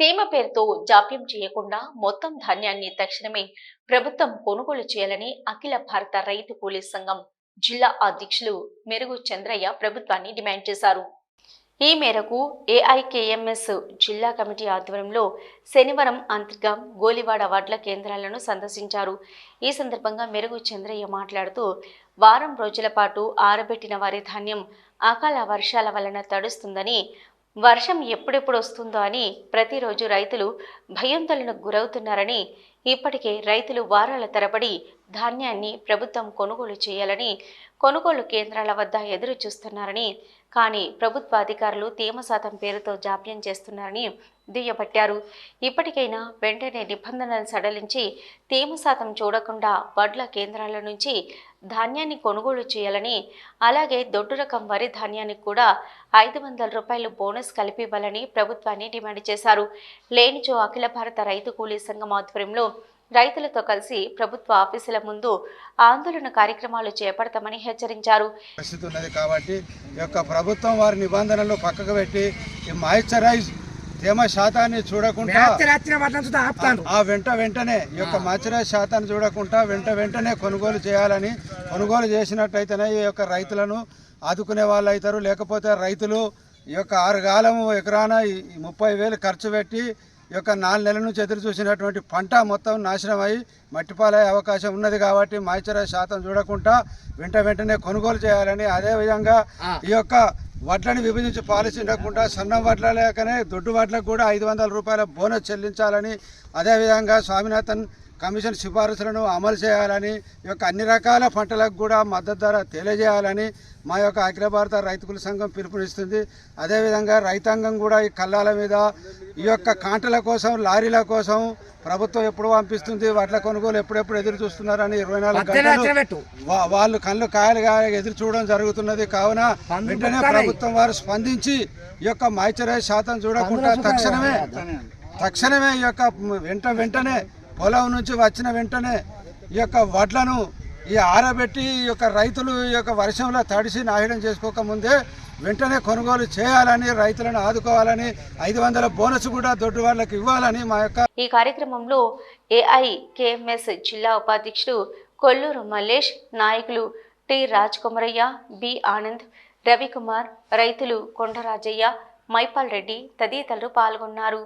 తేమ పేరుతో జాప్యం చేయకుండా మొత్తం ధాన్యాన్ని తక్షణమే ప్రభుత్వం కొనుగోలు చేయాలని అఖిల భారత రైతు కూలీ సంఘం జిల్లా అధ్యక్షులు మెరుగు చంద్రయ్య ప్రభుత్వాన్ని డిమాండ్ చేశారు. ఈ మేరకు ఏఐకేఎంఎస్ జిల్లా కమిటీ ఆధ్వర్యంలో శనివారం అంతర్గం గోలివాడ వడ్ల కేంద్రాలను సందర్శించారు. ఈ సందర్భంగా మెరుగు చంద్రయ్య మాట్లాడుతూ వారం రోజుల పాటు ఆరబెట్టిన వారి ధాన్యం అకాల వర్షాల వలన తడుస్తుందని వర్షం ఎప్పుడెప్పుడు వస్తుందో అని ప్రతిరోజు రైతులు భయాందోళనకు గురవుతున్నారని ఇప్పటికే రైతులు వారాల తరబడి ధాన్యాన్ని ప్రభుత్వం కొనుగోలు చేయాలని కొనుగోలు కేంద్రాల వద్ద ఎదురు చూస్తున్నారని కానీ ప్రభుత్వ అధికారులు తేమ శాతం పేరుతో జాప్యం చేస్తున్నారని దుయ్యబట్టారు. ఇప్పటికైనా వెంటనే నిబంధనలు సడలించి తేమ శాతం చూడకుండా వడ్ల కేంద్రాల నుంచి ధాన్యాన్ని కొనుగోలు చేయాలని అలాగే దొడ్డు రకం వరి ధాన్యానికి కూడా ఐదు వందల రూపాయలు బోనస్ కలిపివ్వాలని ప్రభుత్వాన్ని డిమాండ్ చేశారు. లేనిచో అఖిల భారత రైతు కూలీ సంఘం ఆధ్వర్యంలో రైతులతో కలిసి ప్రభుత్వ ఆఫీసుల ముందు ఆందోళన కార్యక్రమాలు చేపడతామని హెచ్చరించారు. పరిస్థితి ఉన్నది కాబట్టి యొక్క ప్రభుత్వం వారి నిబంధనలు పక్కకు పెట్టి ఈ మాయిశ్చరైజ్ తేమ శాతాన్ని చూడకుండా ఆ వెంట వెంటనే ఈ యొక్క మాయిశ్చరైజ్ శాతాన్ని చూడకుండా వెంట వెంటనే కొనుగోలు చేయాలని కొనుగోలు చేసినట్టయితేనే ఈ యొక్క రైతులను ఆదుకునే వాళ్ళు అవుతారు. లేకపోతే రైతులు ఈ యొక్క ఆరు కాలము ఎకరాన ముప్పై వేలు ఖర్చు పెట్టి యొక్క నాలుగు నెలల నుంచి ఎదురు చూసినటువంటి పంట మొత్తం నాశనం అయి మట్టిపాలయ్యే అవకాశం ఉన్నది కాబట్టి మాయిశ్చరైజ్ శాతం చూడకుండా వెంట వెంటనే కొనుగోలు చేయాలని అదేవిధంగా ఈ యొక్క వడ్లని విభజించి పాలసీ ఉండకుండా సన్నం వడ్ల లేకనే దొడ్డు వడ్లకు కూడా ఐదు వందల రూపాయల బోనస్ చెల్లించాలని అదేవిధంగా స్వామినాథన్ కమిషన్ సిఫారసులను అమలు చేయాలని ఈ యొక్క అన్ని రకాల పంటలకు కూడా మద్దతు ధర తెలియజేయాలని మా యొక్క అఖిల భారత రైతుల సంఘం పిలుపునిస్తుంది. అదేవిధంగా రైతాంగం కూడా ఈ కళ్ళాల మీద ఈ యొక్క కాంటల కోసం లారీల కోసం ప్రభుత్వం ఎప్పుడు పంపిస్తుంది వాటిల కొనుగోలు ఎప్పుడెప్పుడు ఎదురు చూస్తున్నారని ఇరవై నాలుగు గంటలు వాళ్ళు కళ్ళు కాయలు కాయ ఎదురు చూడడం జరుగుతున్నది. కావున వెంటనే ప్రభుత్వం వారు స్పందించి ఈ యొక్క మాయిశ్చరైజ్ శాతం చూడకుండా తక్షణమే తక్షణమే ఈ యొక్క వెంట వెంటనే పొలం నుంచి వచ్చిన వెంటనే ఈ యొక్క వడ్లను ఈ ఆరబెట్టి ఈ యొక్క రైతులు ఈ యొక్క వర్షంలో తడిసి నాశనం చేసుకోకముందే వెంటనే కొనుగోలు చేయాలని రైతులను ఆదుకోవాలని ఐదు వందల బోనస్ కూడా దొడ్డు వాళ్ళకి ఇవ్వాలని మా యొక్క ఈ కార్యక్రమంలో ఏఐకేఎంఎస్ జిల్లా ఉపాధ్యక్షుడు కొల్లూరు మల్లేష్ నాయకులు టి రాజ్కుమరయ్య బి ఆనంద్ రవికుమార్ రైతులు కొండరాజయ్య మైపాల్ రెడ్డి తదితరులు పాల్గొన్నారు.